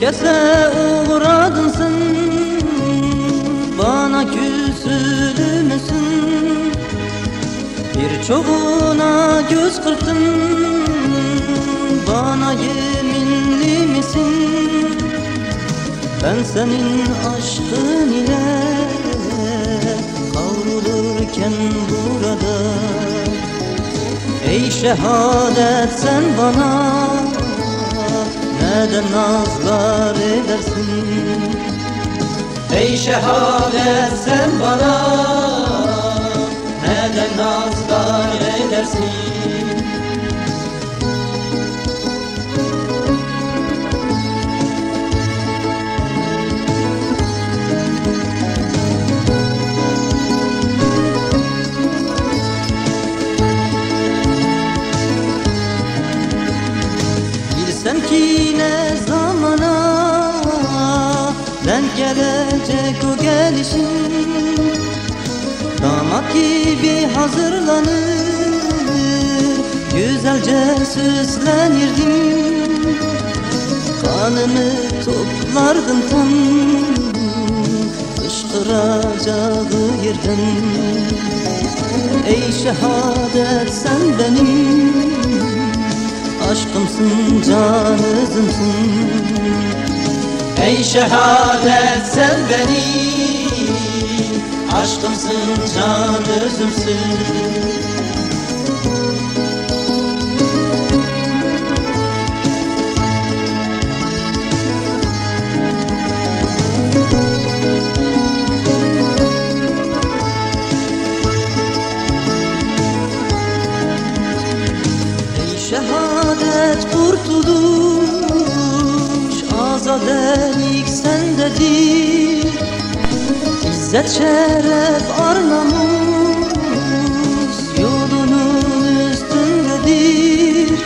Herkese uğradın sen Bana küsülü müsün Birçoğuna göz kırptın Bana yeminli misin Ben senin aşkın ile Kavrulurken burada. Ey şehadet sen bana Neden nazlar edersin? Ey şehadet sen bana Neden nazlar edersin Bilsen ki ne zamana Denk gelecek o gelişin Damat gibi hazırlanır Güzelce süslenirdim. Kanımı toplardım tam Fışkıracağı yerden. Ey şehadet sen benim Aşkımsın canızımsın Ey şehadet sen benim Aşkımsın canızımsın Ey şehadet kurtuluş Azadelik sendedir. İzzet şeref ar namus Yolunun üstündedir.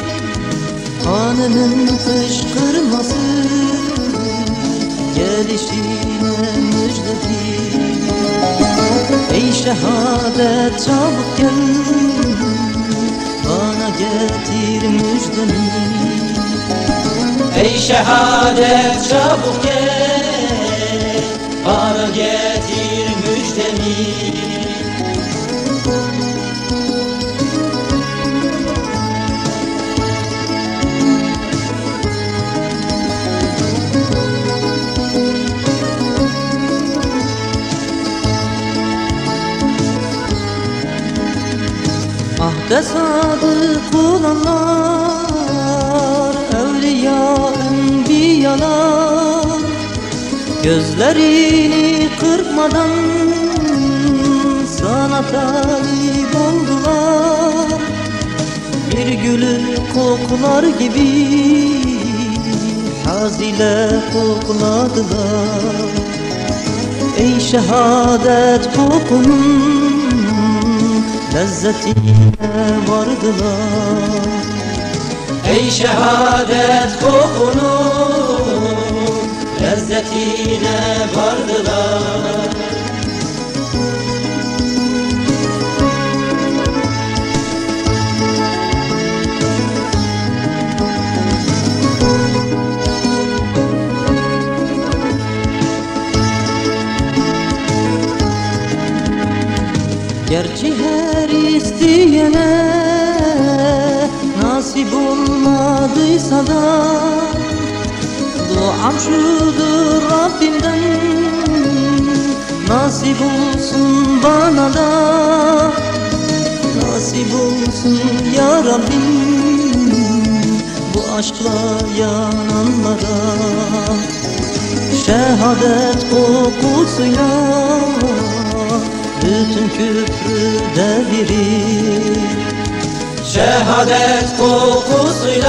Kanının fışkırması Gelişine müjdedir. Ey şehadet çabuk gel getir müjdemi. Ey şehadet çabuk gel Bana getir müjdemi sadık olanlar Evliya enbiyalar Gözlerini kırpmadan Sana talip oldular. Bir gülü koklar gibi Haz ile kokladılar. Ey şehadet kokunun lezzetine vardılar. Ey şehadet kokunun lezzetine vardılar Gerçi her isteyene nasip olmadıysa da Duam şudur Rabbimden nasip olsun bana da. Nasip olsun ya Rabbim bu aşkla yananlara Şehadet kokusuyla bütün küfrü devirir Şehadet kokusuyla